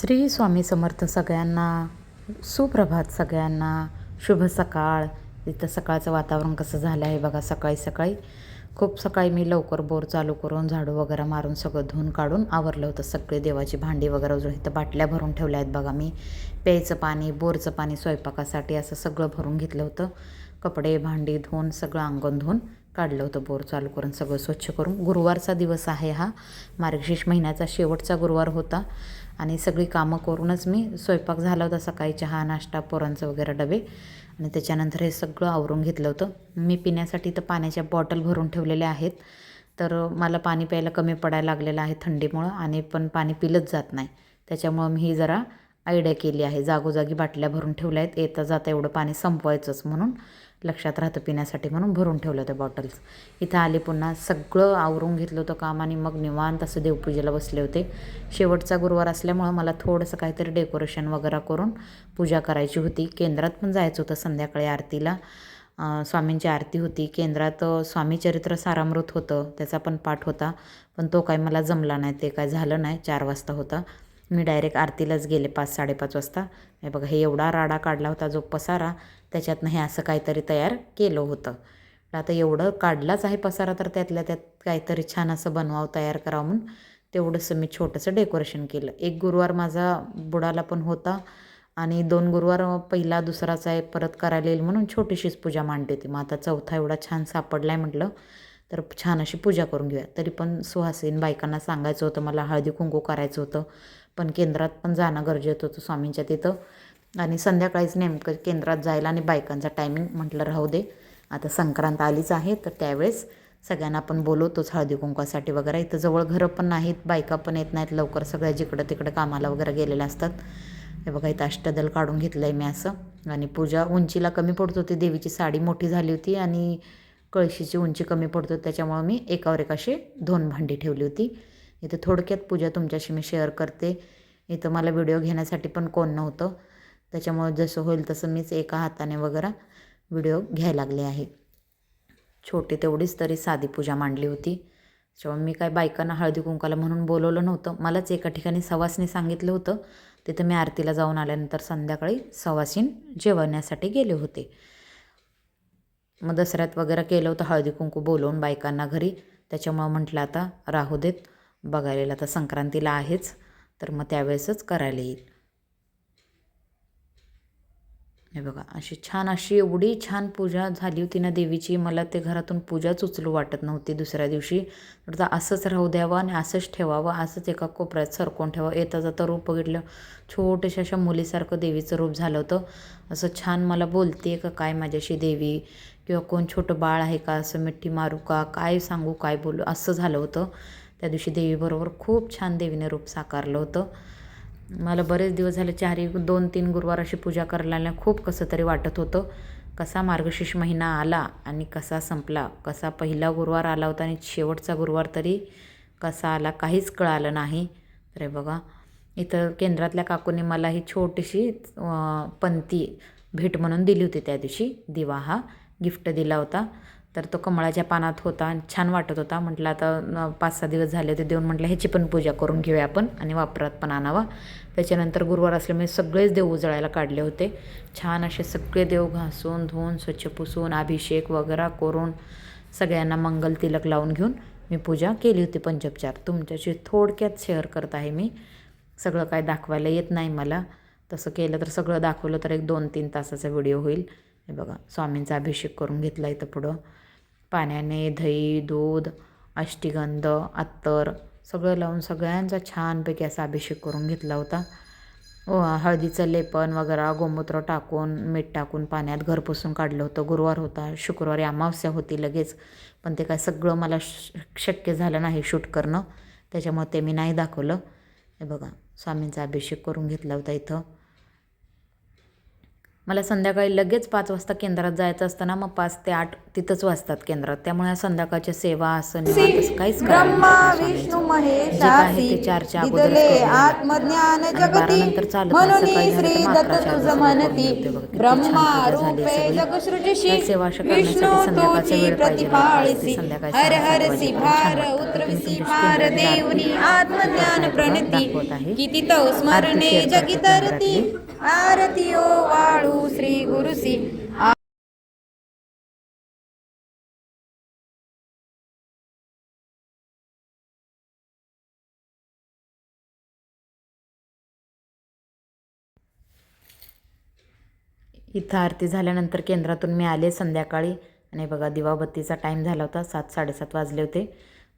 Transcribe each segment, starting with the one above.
श्री स्वामी समर्थ सगळ्यांना सुप्रभात सगळ्यांना. शुभ सकाळ. इथं सकाळचं वातावरण कसं झालं आहे बघा सकाळी सकाळी. खूप सकाळी मी लवकर बोर चालू करून झाडू वगैरे मारून सगळं धुवून काढून आवरलं होतं. सगळे देवाची भांडी वगैरे उजळ इथं बाटल्या भरून ठेवल्या आहेत बघा मी. प्यायचं पाणी बोरचं पाणी स्वयंपाकासाठी असं सगळं भरून घेतलं होतं. कपडे भांडी धुवून सगळं अंगण धुवून काढलं होतं बोर चालू करून सगळं स्वच्छ करून. गुरुवारचा दिवस आहे हा. मार्गशीर्ष महिन्याचा शेवटचा गुरुवार होता. आणि सगळी कामं करूनच मी स्वयंपाक झाला होता सकाळी चहा नाश्ता पोरांचं वगैरे डबे. आणि त्याच्यानंतर हे सगळं आवरून घेतलं होतं. मी पिण्यासाठी तर पाण्याच्या बॉटल भरून ठेवलेल्या आहेत. तर मला पाणी प्यायला कमी पडायला लागलेलं आहे थंडीमुळं आणि पण पाणी पिलंच जात नाही. त्याच्यामुळं मी ही जरा आयडिया केली आहे. जागोजागी बाटल्या भरून ठेवल्या आहेत. येता जाता एवढं पाणी संपवायचंच म्हणून. लक्षात राहतं पिण्यासाठी म्हणून भरून ठेवलं होतं बॉटल्स इथं आले पुन्हा सगळं आवरून घेतलं होतं काम आणि मग निवांत असं देवपूजेला बसले होते. शेवटचा गुरुवार असल्यामुळं मला थोडंसं काहीतरी डेकोरेशन वगैरे करून पूजा करायची होती. केंद्रात पण जायचं होतं संध्याकाळी आरतीला. स्वामींची आरती होती. केंद्रात स्वामी चरित्र सारामृत होतं त्याचा पण पाठ होता. पण तो काय मला जमला नाही ते काय झालं नाही. चार वाजता होता. मी डायरेक्ट आरतीलाच गेले पाच साडेपाच वाजता. हे बघा हे एवढा राडा काढला होता जो पसारा त्याच्यातनं हे असं काहीतरी तयार केलं होतं. आता एवढं काढलाच आहे पसारा तर त्यातल्या त्यात काहीतरी छान असं बनवावं तयार करावं म्हणून तेवढंसं मी छोटंसं डेकोरेशन केलं. एक गुरुवार माझा बुडाला पण होता आणि दोन गुरुवार पहिला दुसराचा आहे परत करायला येईल म्हणून छोटीशीच पूजा मांडली होती. मग आता चौथा एवढा छान सापडला आहे म्हटलं तर छान अशी पूजा करून घेऊया. तरी पण सुहासीन बायकांना सांगायचं होतं मला हळदी कुंकू करायचं होतं. पण केंद्रात पण जाणं गरजेचं होतं स्वामींच्या तिथं. आणि संध्याकाळीच नेमकं केंद्रात जायला आणि बायकांचा टायमिंग म्हटलं राहू दे. आता संक्रांत आलीच आहे तर त्यावेळेस सगळ्यांना आपण बोलवतोच हळदी कुंकवासाठी वगैरे. इथं जवळ घरं पण नाहीत बायका पण येत नाहीत लवकर. सगळ्या जिकडं तिकडं कामाला वगैरे गेलेल्या असतात. हे बघा इथं अष्टदल काढून घेतलं आहे मी असं. आणि पूजा उंचीला कमी पडत होती. देवीची साडी मोठी झाली होती आणि कळशीची उंची कमी पडत होती. त्याच्यामुळं मी एकावर एक अशी दोन भांडी ठेवली होती. इथं थोडक्यात पूजा तुमच्याशी मी शेअर करते. इथं मला व्हिडिओ घेण्यासाठी पण कोण नव्हतं. त्याच्यामुळं जसं होईल तसं मीच एका हाताने वगैरे व्हिडिओ घ्यायला लागले आहे. छोटी तेवढीच तरी साधी पूजा मांडली होती. त्याच्यामुळे मी काय बायकांना हळदी कुंकाला म्हणून बोलवलं नव्हतं. मलाच एका ठिकाणी सवासनी सांगितलं होतं. तिथं मी आरतीला जाऊन आल्यानंतर संध्याकाळी सवासीन जेवण्यासाठी गेले होते. मग दसऱ्यात वगैरे केलं होतं हळदी कुंकू बोलवून बायकांना घरी. त्याच्यामुळं म्हटलं आता राहू देत. बघायला आता संक्रांतीला आहेच तर मग त्यावेळेसच करायला येईल. हे बघा अशी छान अशी एवढी छान पूजा झाली होती ना देवीची मला ते घरातून पूजाच उचलू वाटत नव्हती दुसऱ्या दिवशी. तर असंच राहू द्यावं आणि असंच ठेवावं असंच एका कोपऱ्यात सरकवून ठेवावं. येता जाता रूप बघितलं छोट्याशा अशा मुलीसारखं देवीचं रूप झालं होतं. असं छान मला बोलते का काय माझ्याशी देवी? किंवा कोण छोटं बाळ आहे का असं मिठी मारू का काय सांगू काय बोलू असं झालं होतं. त्या दिवशी देवीबरोबर खूप छान देवीने रूप साकारलं होतं. मला बरेच दिवस झाले चारही दोन तीन गुरुवार अशी पूजा करायला खूप कसं तरी वाटत होतं. कसा मार्गशीर्ष महिना आला आणि कसा संपला कसा पहिला गुरुवार आला होता आणि शेवटचा गुरुवार तरी कसा आला काहीच कळालं नाही. तर बघा इथं केंद्रातल्या काकूने मला ही छोटीशी पंती भेट म्हणून दिली होती त्या दिवशी. दिवा हा गिफ्ट दिला होता. तर तो कमळाच्या पानात होता आणि छान वाटत होता. म्हटलं आता पाच सहा दिवस झाले होते देऊन म्हटलं ह्याची पण पूजा करून घेऊया आपण. आणि वापरात पण आणावा. त्याच्यानंतर गुरुवार असल्यामुळे सगळेच देव उजळायला काढले होते. छान असे सगळे देव घासून धुवून स्वच्छ पुसून अभिषेक वगैरे करून सगळ्यांना मंगल तिलक लावून घेऊन मी पूजा केली होती पंचोपचार. तुमच्याशी थोडक्यात शेअर करत आहे मी. सगळं काय दाखवायला येत नाही मला. तसं केलं तर सगळं दाखवलं तर एक दोन तीन तासाचा व्हिडिओ होईल. हे बघा स्वामींचा अभिषेक करून घेतला इथं पुढं. पाण्याने दही दूध अष्टीगंध अत्तर सगळं लावून सगळ्यांचा छानपैकी असा अभिषेक करून घेतला होता. हळदीचं लेपन वगैरे गोमूत्र टाकून मीठ टाकून पाण्यात घर पुसून काढलं होतं. गुरुवार होता शुक्रवारी अमावस्या होती लगेच पण ते काय सगळं मला शक्य झालं नाही शूट करणं. त्याच्यामुळे ते मी नाही दाखवलं. हे बघा स्वामींचा अभिषेक करून घेतला होता इथं. मला संध्याकाळी लगेच पाच वाजता केंद्रात जायचं असतं ना मग पाच ते आठ तिथंच वाजतात केंद्रात. त्यामुळे संध्याकाळच्या सेवा असं निवांत काहीच विष्णू चारच्या बारानंतर चालत सकाळी झालं सेवा अशा करण्यासाठी संध्याकाळचा वेळ पाहिजे. संध्याकाळी दाखवत आहे. किती वाळू श्री गुरुसी इथं आरती झाल्यानंतर केंद्रातून मी आले संध्याकाळी. आणि बघा दिवाबत्तीचा टाईम झाला होता सात साडेसात वाजले होते.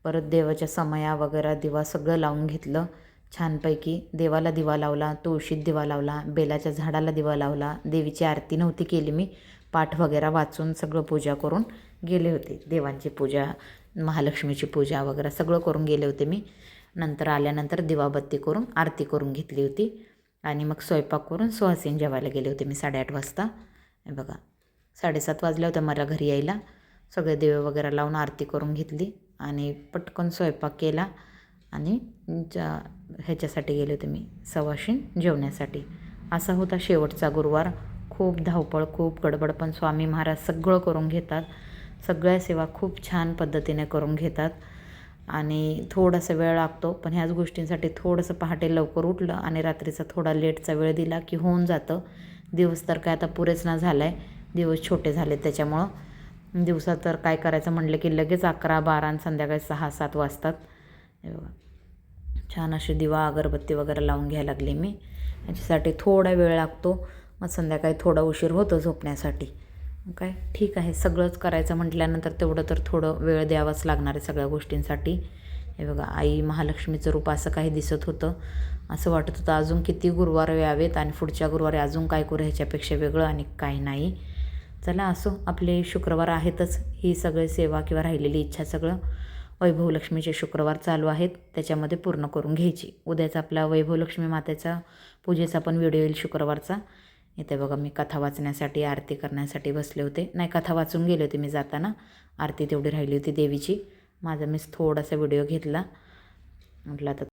परत देवाच्या समया वगैरे दिवा सगळं लावून घेतलं. छानपैकी देवाला दिवा लावला तुळशीत दिवा लावला बेलाच्या झाडाला दिवा लावला देवीची आरती नव्हती केली मी. पाठ वगैरे वाचून सगळं पूजा करून गेले होते. देवांची पूजा महालक्ष्मीची पूजा वगैरे सगळं करून गेले होते मी. नंतर आल्यानंतर दिवाबत्ती करून आरती करून घेतली होती. आणि मग स्वयंपाक करून सुहासीन जेवायला गेले होते मी साडेआठ वाजता. हे बघा साडेसात वाजल्या होत्या मला घरी यायला. सगळे दिवे वगैरे लावून आरती करून घेतली आणि पटकन स्वयंपाक केला. आणि ज्या ह्याच्यासाठी गेले होते मी सवाशीन जेवण्यासाठी. असा होता शेवटचा गुरुवार. खूप धावपळ खूप गडबड पण स्वामी महाराज सगळं करून घेतात. सगळ्या सेवा खूप छान पद्धतीने करून घेतात. आणि थोडासा वेळ लागतो पण ह्याच गोष्टींसाठी थोडंसं पहाटे लवकर उठलं आणि रात्रीचा थोडा लेटचा वेळ दिला की होऊन जातं. दिवस तर काय आता पुरेच ना झाला आहे दिवस छोटे झाले त्याच्यामुळं. दिवसात तर काय करायचं म्हटलं की लगेच अकरा बारा आणि संध्याकाळी सहा सात वाजतात. हे बघा छान अशी दिवा अगरबत्ती वगैरे लावून घ्यायला लागली मी. याच्यासाठी थोडा वेळ लागतो. मग संध्याकाळी थोडा उशीर होतो झोपण्यासाठी. काय? ठीक आहे. सगळंच करायचं म्हटल्यानंतर तेवढं तर थोडं वेळ द्यावाच लागणार आहे सगळ्या गोष्टींसाठी. हे बघा आई महालक्ष्मीचं रूप असं काही दिसत होतं. असं वाटत होतं अजून किती गुरुवार यावेत आणि पुढच्या गुरुवारी अजून काय करू ह्याच्यापेक्षा वेगळं आणि काही नाही. चला असो आपले शुक्रवार आहेतच. ही सगळी सेवा किंवा राहिलेली इच्छा सगळं. वैभवलक्ष्मीचे शुक्रवार चालू आहेत त्याच्यामध्ये पूर्ण करून घ्यायची. उद्याच आपला वैभवलक्ष्मी मातेचा पूजेचा पण व्हिडिओ येईल शुक्रवारचा. इथे बघा मी कथा वाचण्यासाठी आरती करण्यासाठी बसले होते. नाही कथा वाचून गेले होते मी जाताना. आरती तेवढी राहिली होती देवीची. माझा मीच थोडासा व्हिडिओ घेतला. म्हटलं आता